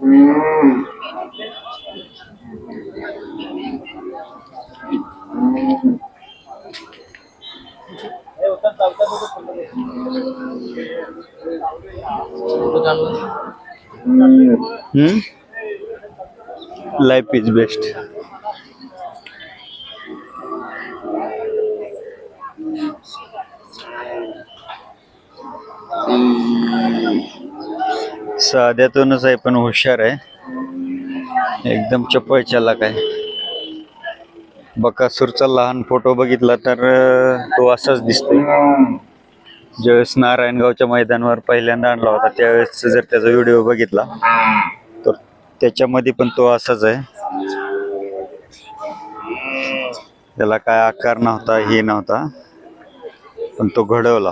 Hmm? Hmm? Life is best. साध्यातूनच आहे पण हुशार आहे. एकदम चपळ चालक आहे. बकासूरचा लहान फोटो बघितला तर तो असाच दिसतोय. ज्यावेळेस नारायणगावच्या मैदानावर पहिल्यांदा आणला होता त्यावेळेस जर त्याचा व्हिडिओ बघितला तर त्याच्यामध्ये पण तो असाच आहे. त्याला काय आकार नव्हता हे नव्हता पण तो घडवला.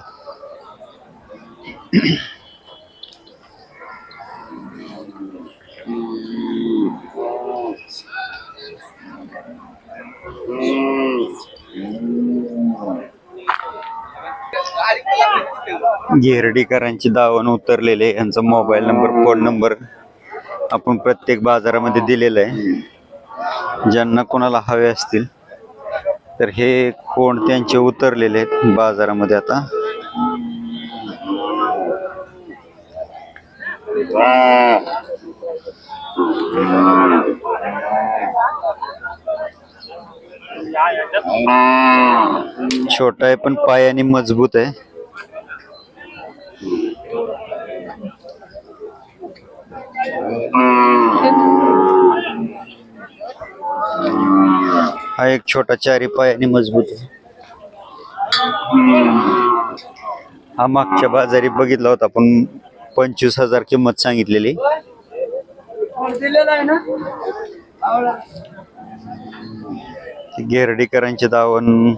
घेरडीकरांची दावण उतरलेले यांचा मोबाईल नंबर फोन नंबर आपण प्रत्येक बाजारामध्ये दिलेला आहे. ज्यांना कोणाला हवे असतील तर हे कोण त्यांचे उतरलेले आहेत बाजारामध्ये आता. छोटा आहे पण पायाने मजबूत आहे. हा एक छोटा चारी पायाने मजबूत आहे. हा मागच्या बाजारी बघितला होता पण पंचवीस हजार किंमत सांगितलेली. ती घेरडीकरांचे दावण.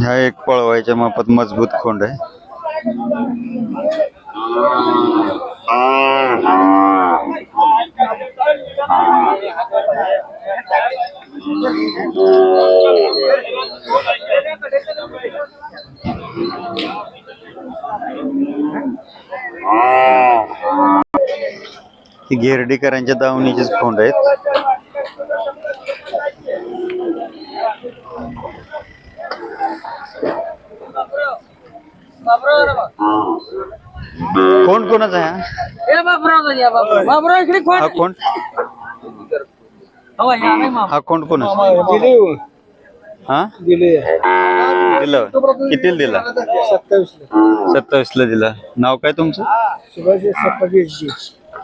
ह्या एक पळवायच्या मापात मजबूत खोंड आहे. ही घेरडीकरांच्या दावणीचीच खोंड आहेत. कोण कोणाचा आहे हा? हा कोण कोण हा दिलं कितीला दिला. सत्तावीस सत्तावीस ला दिला. नाव काय तुमचं?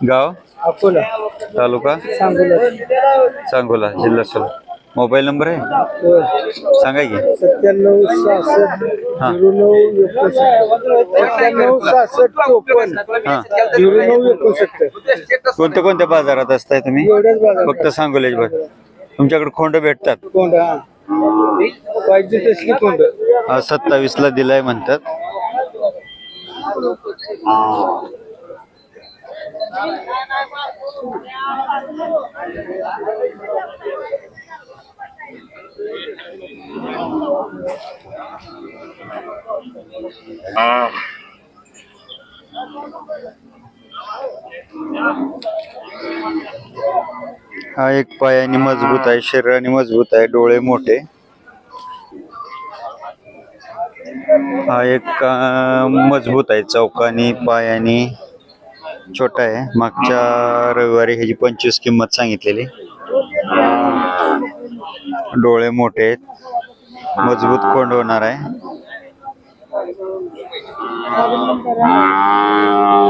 गाव? अकोला. तालुका? सांगोला. सांगोला जिल्हा सोला मोबाईल नंबर आहे? सांगा की. सत्त्याण्णव सहासष्ट हा. झिरो नऊ एकोणसत्तर. सत्त्याण्णव सहासष्ट चोपन्न हा. झिरो नऊ एकोणसत्तर. कोणत्या कोणत्या बाजारात असताय तुम्ही? एवढ्याच बाजार फक्त सांगोल्याच बघ तुमच्याकडे खोंड भेटतात? कोंड हा. पाहिजे तसली कोंड हा सत्तावीस ला दिलाय म्हणतात. हा एक पायाने मजबूत आहे शरीराने मजबूत आहे डोळे मोठे. हा एक मजबूत आहे चौकानी पायाने छोटा आहे. मागच्या रविवारी ह्याची पंचवीस किंमत सांगितलेली. डोळे मोठे आहेत. मजबूत कोंड होणार आहे.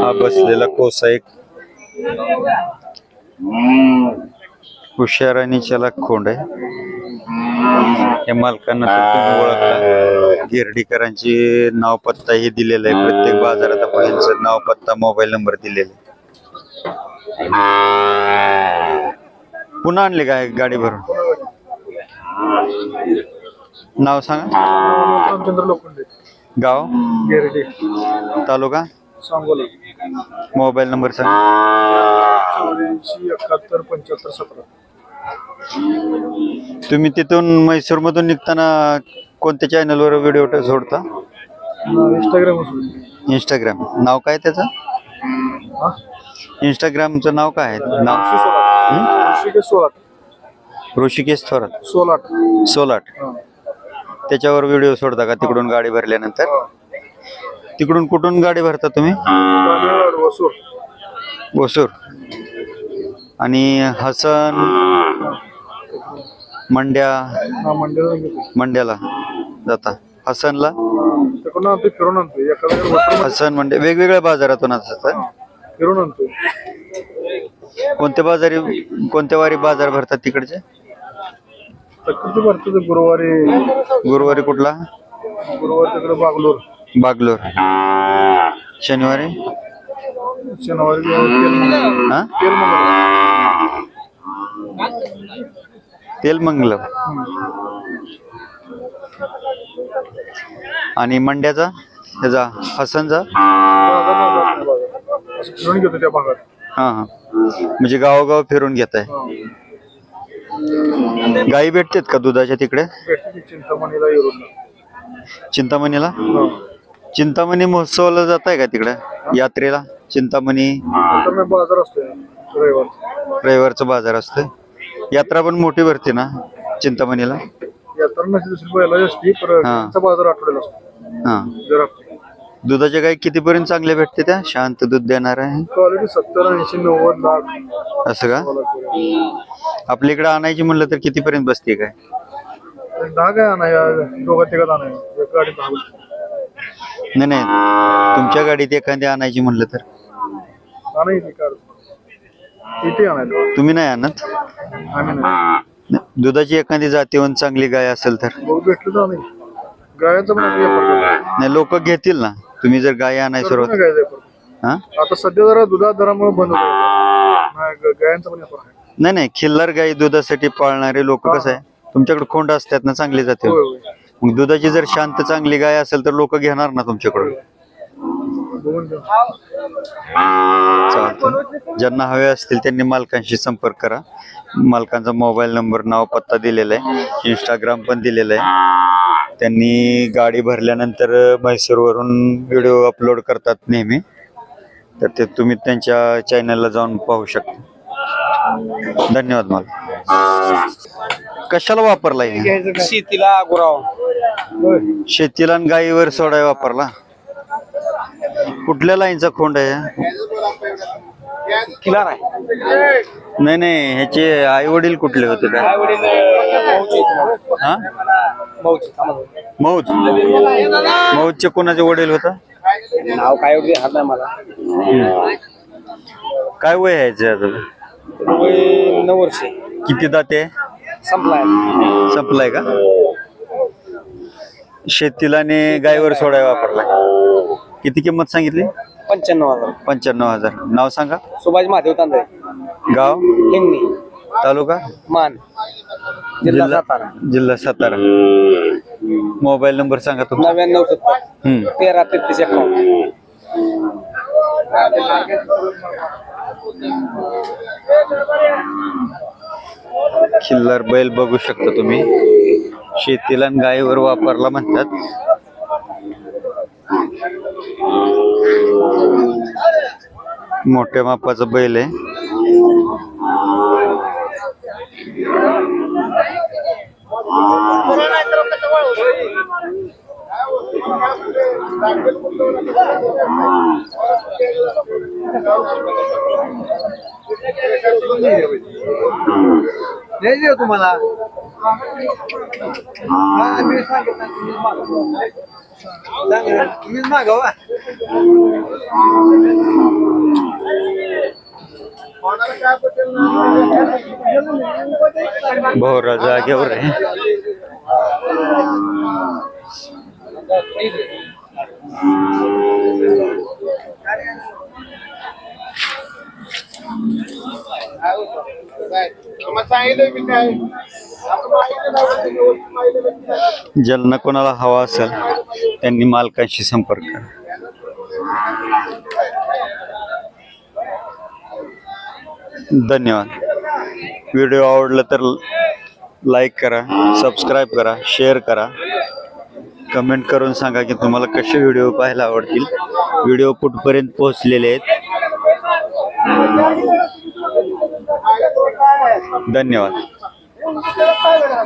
हा बसलेला कोसा एक. हुशार आणि चलाक खोंड आहे. या मालकांना गिरडीकरांची नाव पत्ता हे दिलेलं आहे. प्रत्येक बाजारात आपण यांचं नाव पत्ता मोबाईल नंबर दिलेला आहे. पुन्हा आणले काय गाडी भरून? नाव सांगा. रामचंद्र लोखंडे. गाव? गिरडे. तालुका? सांगोला. मोबाईल नंबर सांग. चौऱ्याऐंशी एकाहत्तर पंच्याहत्तर सतरा. तुम्ही तिथून म्हैसूर मधून निघताना कोणत्या चॅनलवर व्हिडिओ सोडता इंस्टाग्राम इंस्टाग्राम नाव काय त्याचं? इंस्टाग्रामचं नाव काय आहे? नाव? ऋषिकेश सोलाट. ऋषिकेश थोरात. सोलाट. सोलाट. हा. त्याच्यावर व्हिडिओ सोडता का? तिकडून गाडी भरल्यानंतर? हा. तिकडून कुठून गाडी भरता तुम्ही? वसूर. आणि हसन मंड्या हा मंड्याला जाता. हसनला? फिरून आणतो. हसन मंड्या. वेगवेगळ्या बाजारातून असतात फिरून आणतो. कोणत्या बाजारी कोणत्या वारी बाजार भरतात तिकडचे? तिकडचे भरतो ते गुरुवारी? गुरुवारी कुठला? गुरुवारी तिकडे बागलोर. बागलोर. शनिवारी? शनिवारी तेलमंगल हा? तेलमंगल तेलमंगलम आणि मंड्याचा? ह्याचा? हसनचा? घेतो त्या भागात. हा हा. म्हणजे गावोगाव फिरून घेत आहे. गायी भेटतात का दुधाच्या तिकडे? चिंतामणीला चिंतामणीला? चिंतामणी महोत्सवाला जात आहे का तिकडे? यात्रेला? चिंतामणी? बाजार असतो रविवार. रविवारचा बाजार असतो यात्रा पण मोठी भरते ना चिंतामणीला? यात्रा नसते दुसरी हा. बाजार आठवड्याला असतो. हा. जरा दुधाच्या गाई कितीपर्यंत चांगल्या भेटते त्या? शांत दूध देणार आहे. क्वालिटी सत्तर ऐंशी नव्वद लाख. असं का? आपल्या इकडे आणायची म्हणलं तर कितीपर्यंत बसते काय दहा काय आणाया दोघा तिघात आणाया. एक गाडी दहा. नाही नाही. तुमच्या गाडीत एखादी आणायची म्हणलं तर? आणायची कार. किती आणायला तुम्ही नाही आणत? आम्ही नाही. नाही. दुधाची एखादी जातीवंत चांगली गाय असेल तर? बघू भेटलं तर आणायची गायाचं पण आता व्यापार करतो. नाही लोक घेतील ना. तुम्ही जर गाय आणाय सुरुवात. हा? आता सध्या जरा दुधा दरामुळे बंद नाही, ग- गायांचा पण व्यापार आहे. नाही नाही खिल्लार गाई दुधासाठी पाळणारे लोक कसं आहे? तुमच्याकडे खोंड असतात ना चांगली जाते. होय होय. मग दुधाची जर शांत चांगली गाय असेल तर लोक घेणार ना तुमच्याकडून? बघून घ्या चालतं ज्यांना हवे असतील त्यांनी मालकांशी संपर्क करा. मालकांचा मोबाईल नंबर नाव पत्ता दिलेला आहे. इंस्टाग्राम पण दिलेलं आहे. त्यांनी गाडी भरल्यानंतर म्हैसूरवरून व्हिडिओ अपलोड करतात नेहमी. तर ते तुम्ही त्यांच्या चॅनलला जाऊन पाहू शकता. धन्यवाद मला. कशाला वापरला हे? शेतीला गुराव. शेतीला आणि गायीवर सोडाय वापरला. कुठल्या लाईनचा खोंड आहे? किला नाही नाही ह्याचे आई वडील कुठले होते? काय मौज? मौजचे कोणाचे वडील होता? नाव काय एवढी हात नाही मला. काय वय आहे याचे वय नऊ वर्षे. किती दाते संपलाय. संपलाय का? शेतीला आणि गायीवर सोडाय वापरला किती किंमत सांगितली? पंच्याण्णव हजार. पंच्याण्णव हजार. नाव सांगा. सुभाष महादेव तांदळे. गाव? लिंगणी तालुका? मान. जिल्हा सातारा. जिल्हा सातारा. मोबाईल नंबर सांगा तुमचा. नव्याण्णव सत्तर. तेरा तेहतीस एकावन्न. खिल्लार बैल बघू शकता तुम्ही. शेतीला आणि गायीवर वापरला म्हणतात. मोठ्या मापाचा बैल आहे. तुम्हाला? तुम्हीच मागवा भोवरा जागेवर आहे. ज्यांना कोणाला हवा असेल त्यांनी मालकांशी संपर्क करा. धन्यवाद. व्हिडिओ आवडला तर लाईक करा सबस्क्राईब करा शेअर करा. कमेंट करून सांगा की तुम्हाला कसे व्हिडिओ पाहायला आवडतील. व्हिडिओ कुठपर्यंत पोहोचलेले आहेत. धन्यवाद.